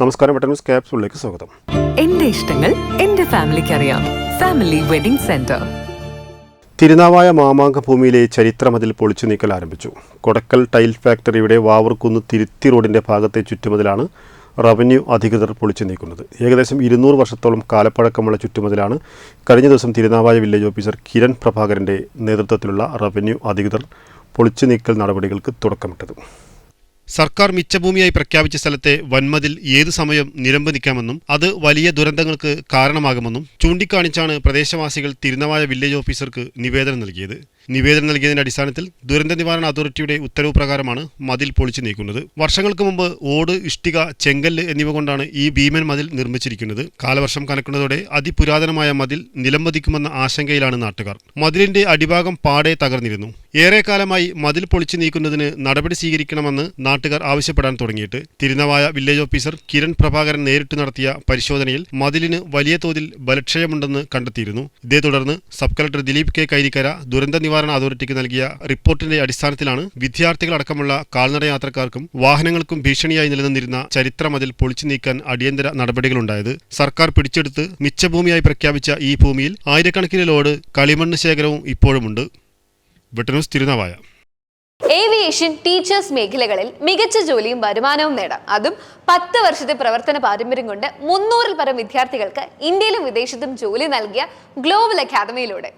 നമസ്കാരം വെട്ടൻ ന്യൂസ് ക്യാപ്സുകളിലേക്ക് സ്വാഗതം. എന്റെ ഇഷ്ടങ്ങൾ എന്റെ ഫാമിലിക്ക് അറിയാം ഫാമിലി വെഡിംഗ് സെന്റർ. തിരുനാവായ മാമാങ്ക ഭൂമിയിലെ ചരിത്രമതിൽ പൊളിച്ചു നീക്കൽ ആരംഭിച്ചു. കൊടക്കൽ ടൈൽ ഫാക്ടറിയുടെ വാവർക്കുന്ന് തിരുത്തി റോഡിന്റെ ഭാഗത്തെ ചുറ്റുമതിലാണ് റവന്യൂ അധികൃതർ പൊളിച്ചു നീക്കുന്നത്. ഏകദേശം ഇരുന്നൂറ് വർഷത്തോളം കാലപ്പഴക്കമുള്ള ചുറ്റുമതിലാണ് കഴിഞ്ഞ ദിവസം തിരുനാവായ വില്ലേജ് ഓഫീസർ കിരൺ പ്രഭാകരന്റെ നേതൃത്വത്തിലുള്ള റവന്യൂ അധികൃതർ പൊളിച്ചു നീക്കൽ നടപടികൾക്ക് തുടക്കമിട്ടത്. സർക്കാർ മിച്ചഭൂമിയായി പ്രഖ്യാപിച്ച സ്ഥലത്തെ വൻമതിൽ ഏതു സമയം നിലംബന്ധിക്കാമെന്നും അത് വലിയ ദുരന്തങ്ങൾക്ക് കാരണമാകുമെന്നും ചൂണ്ടിക്കാണിച്ചാണ് പ്രദേശവാസികൾ തിരുനവായ വില്ലേജ് ഓഫീസർക്ക് നിവേദനം നൽകിയത്. നിവേദനം നൽകിയതിന്റെ അടിസ്ഥാനത്തിൽ ദുരന്ത നിവാരണ അതോറിറ്റിയുടെ ഉത്തരവ് പ്രകാരമാണ് മതിൽ പൊളിച്ചു നീക്കുന്നത്. വർഷങ്ങൾക്ക് മുമ്പ് ഓട് ഇഷ്ടിക ചെങ്കല്ല് എന്നിവ കൊണ്ടാണ് ഈ ഭീമൻ മതിൽ നിർമ്മിച്ചിരിക്കുന്നത്. കാലവർഷം കനക്കുന്നതോടെ അതിപുരാതനമായ മതിൽ നിലംപതിക്കുമെന്ന ആശങ്കയിലാണ് നാട്ടുകാർ. മതിലിന്റെ അടിഭാഗം പാടെ തകർന്നിരുന്നു. ഏറെക്കാലമായി മതിൽ പൊളിച്ചു നീക്കുന്നതിന് നടപടി സ്വീകരിക്കണമെന്ന് നാട്ടുകാർ ആവശ്യപ്പെടാൻ തുടങ്ങിയിട്ട് തിരുനവായ വില്ലേജ് ഓഫീസർ കിരൺ പ്രഭാകരൻ നേരിട്ട് നടത്തിയ പരിശോധനയിൽ മതിലിന് വലിയ തോതിൽ ബലക്ഷയമുണ്ടെന്ന് കണ്ടെത്തിയിരുന്നു. ഇതേ തുടർന്ന് sub collector Dileep K Kairikkara ദുരന്ത നിവാരണ അതോറിറ്റിക്ക് നൽകിയ റിപ്പോർട്ടിന്റെ അടിസ്ഥാനത്തിലാണ് വിദ്യാർത്ഥികളടക്കമുള്ള കാൽനട യാത്രക്കാർക്കും വാഹനങ്ങൾക്കും ഭീഷണിയായി നിലനിന്നിരുന്ന ചരിത്രമതിൽ പൊളിച്ചു നീക്കാൻ അടിയന്തര നടപടികളുണ്ടായത്. സർക്കാർ പിടിച്ചെടുത്ത് മിച്ചഭൂമിയായി പ്രഖ്യാപിച്ച ഈ ഭൂമിയിൽ ആയിരക്കണക്കിന് ലോഡ് കളിമണ്ണ് ശേഖരവും ഇപ്പോഴുമുണ്ട്. തിരുനാവായ. ഏവിയേഷൻ ടീച്ചേഴ്സ് മേഖലകളിൽ മികച്ച ജോലിയും വരുമാനവും നേടാം. അതും പത്ത് വർഷത്തെ പ്രവർത്തന പാരമ്പര്യം കൊണ്ട് മുന്നൂറിൽ പരം വിദ്യാർത്ഥികൾക്ക് ഇന്ത്യയിലും വിദേശത്തും ജോലി നൽകിയ ഗ്ലോബൽ അക്കാദമിയിലൂടെ.